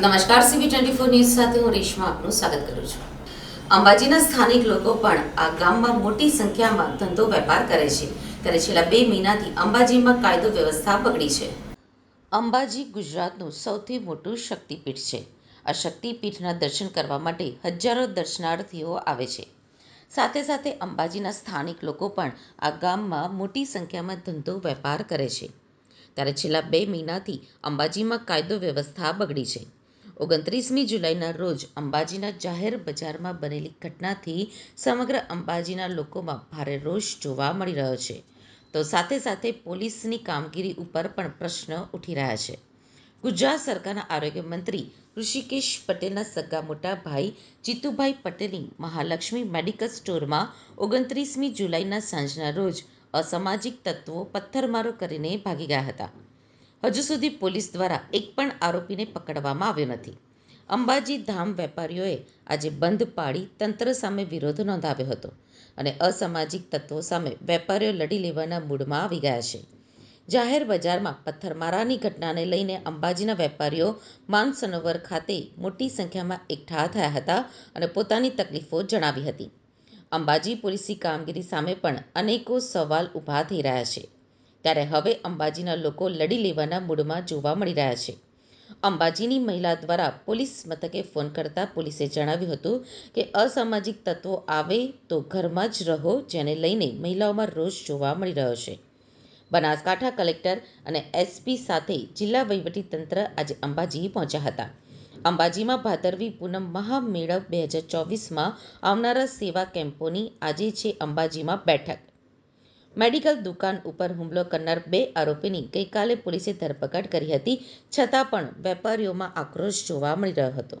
નમસ્કાર CB twenty four news સાથે હું રેશમા આપનું સ્વાગત કરું છું. અંબાજીના સ્થાનિક લોકો પણ આ ગામમાં મોટી સંખ્યામાં ધંધો વેપાર કરે છે. ત્યારે છેલ્લા બે મહિનાથી અંબાજીમાં કાયદો વ્યવસ્થા બગડી છે. અંબાજી ગુજરાતનું સૌથી મોટું શક્તિપીઠ છે. આ શક્તિપીઠના દર્શન કરવા માટે હજારો દર્શનાર્થીઓ આવે છે. સાથે સાથે અંબાજીના સ્થાનિક લોકો પણ આ ગામમાં મોટી સંખ્યામાં ધંધો વેપાર કરે છે. ત્યારે છેલ્લા બે મહિનાથી અંબાજીમાં કાયદો વ્યવસ્થા બગડી છે. ઓગણત્રીસમી જુલાઈના રોજ અંબાજીના જાહેર બજારમાં બનેલી ઘટનાથી સમગ્ર અંબાજીના લોકોમાં ભારે રોષ જોવા મળી રહ્યો છે. તો સાથે સાથે પોલીસની કામગીરી ઉપર પણ પ્રશ્ન ઉઠી રહ્યા છે. ગુજરાત સરકારના આરોગ્ય મંત્રી ઋષિકેશ પટેલના સગા મોટા ભાઈ જીતુભાઈ પટેલની મહાલક્ષ્મી મેડિકલ સ્ટોરમાં ઓગણત્રીસમી જુલાઈના સાંજના રોજ અસામાજિક તત્વો પથ્થરમારો કરીને ભાગી ગયા હતા. હજુ સુધી પોલીસ દ્વારા એક પણ આરોપીને પકડવામાં આવ્યો નથી. અંબાજી ધામ વેપારીઓએ આજે બંધ પાડી તંત્ર સામે વિરોધ નોંધાવ્યો હતો અને અસામાજિક તત્વો સામે વેપારીઓ લડી લેવાના મૂડમાં આવી ગયા છે. જાહેર બજારમાં પથ્થરમારાની ઘટનાને લઈને અંબાજીના વેપારીઓ માનસરોવર ખાતે મોટી સંખ્યામાં એકઠા થયા હતા અને પોતાની તકલીફો જણાવી હતી. અંબાજી પોલીસની કામગીરી સામે પણ અનેકો સવાલ ઊભા થઈ રહ્યા છે. ત્યારે હવે અંબાજીના લોકો લડી લેવાના મૂડમાં જોવા મળી રહ્યા છે. અંબાજીની મહિલા દ્વારા પોલીસ મથકે ફોન કરતા પોલીસે જણાવ્યું હતું કે અસામાજિક તત્વો આવે તો ઘરમાં જ રહો, જેને લઈને મહિલાઓમાં રોષ જોવા મળી રહ્યો છે. બનાસકાંઠા કલેક્ટર અને એસપી સાથે જિલ્લા વહીવટીતંત્ર આજે અંબાજી પહોંચ્યા હતા. અંબાજીમાં ભાદરવી પૂનમ મહામેળવ બે હજાર ચોવીસમાં આવનારા સેવા કેમ્પોની આજે છે અંબાજીમાં બેઠક. મેડિકલ દુકાન ઉપર હુમલો કરનાર બે આરોપીની ગઈકાલે પોલીસે ધરપકડ કરી હતી, છતાં પણ વેપારીઓમાં આક્રોશ જોવા મળી રહ્યો હતો.